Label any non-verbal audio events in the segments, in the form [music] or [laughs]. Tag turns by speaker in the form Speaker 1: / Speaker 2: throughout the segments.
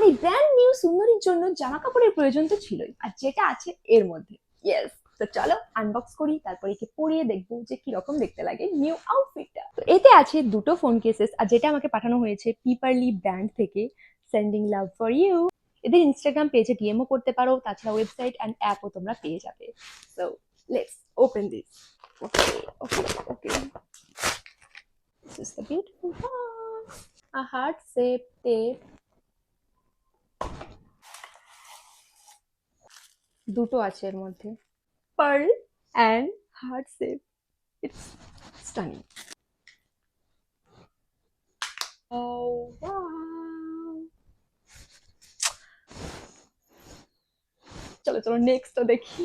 Speaker 1: আর এই brand new সুন্দরীর জন্য জামা কাপড়ের প্রয়োজন তো ছিলই, আর যেটা আছে এর মধ্যে। ইয়েস তো চলো আনবক্স করি, তারপর একে পরিয়ে দেখব যে কি রকম দেখতে লাগে নিউ আউটফিটটা তো এতে আছে দুটো ফোন কেসেস আর যেটা আমাকে পাঠানো হয়েছে পিপারলি ব্র্যান্ড থেকে সেন্ডিং লাভ ফর ইউ এদের ইনস্টাগ্রাম পেজে ডিএমও করতে পারো, তাছাড়া ওয়েবসাইট অ্যান্ড অ্যাপও তোমরা পেয়ে যাবে। So let's open this okay okay okay This is the beautiful box. A heart shaped tape. দুটো আছে এর মধ্যে। Pearl and heart shape it's stunning Oh, wow. চলো নেক্সট তো দেখি।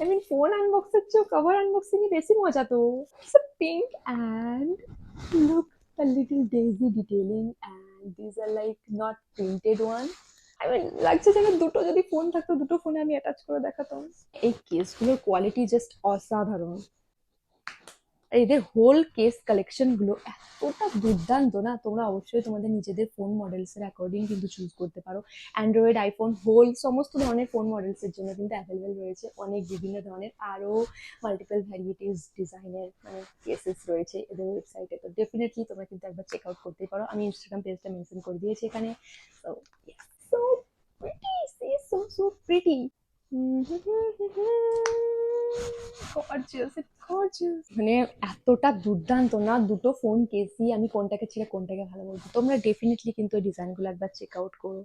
Speaker 1: আই মিন ফোন আনবক্সের চেয়েও কভার আনবক্সিং এ বেশি মজা তো। A pink and look the little daisy detailing and these are like not printed one Mean, লাগছে যেন দুটো যদি ফোন থাকতো দুটো ফোনে আমি অ্যাটাচ করে দেখাতাম। এই কেসগুলোর কোয়ালিটি জাস্ট অসাধারণ। এদের হোল কেস কালেকশনগুলো এতটা দুর্দান্ত না? তোমরা অবশ্যই তোমাদের নিজেদের ফোন মডেলস এর অ্যাকর্ডিং কিন্তু চুজ করতে পারো। অ্যান্ড্রয়েড আইফোন হোল সমস্ত ধরনের ফোন মডেলস এর জন্য কিন্তু অ্যাভেলেবেল রয়েছে। অনেক বিভিন্ন ধরনের আরও মাল্টিপল ভ্যারিয়েটিস ডিজাইনের মানে কেসেস রয়েছে এদের ওয়েবসাইটে তো ডেফিনেটলি তোমরা কিন্তু একবার চেক আউট করতেই পারো। আমি ইনস্টাগ্রাম পেজটা মেনশন করে দিয়েছি এখানে। So so pretty. So so gorgeous gorgeous [laughs] মানে এতটা দুর্দান্ত না দুটো ফোন কেসি আমি কোনটাকে ছেড়ে কোনটাকে ভালো বলব? তোমরা ডেফিনেটলি কিন্তু ডিজাইনগুলো একবার চেক আউট করো।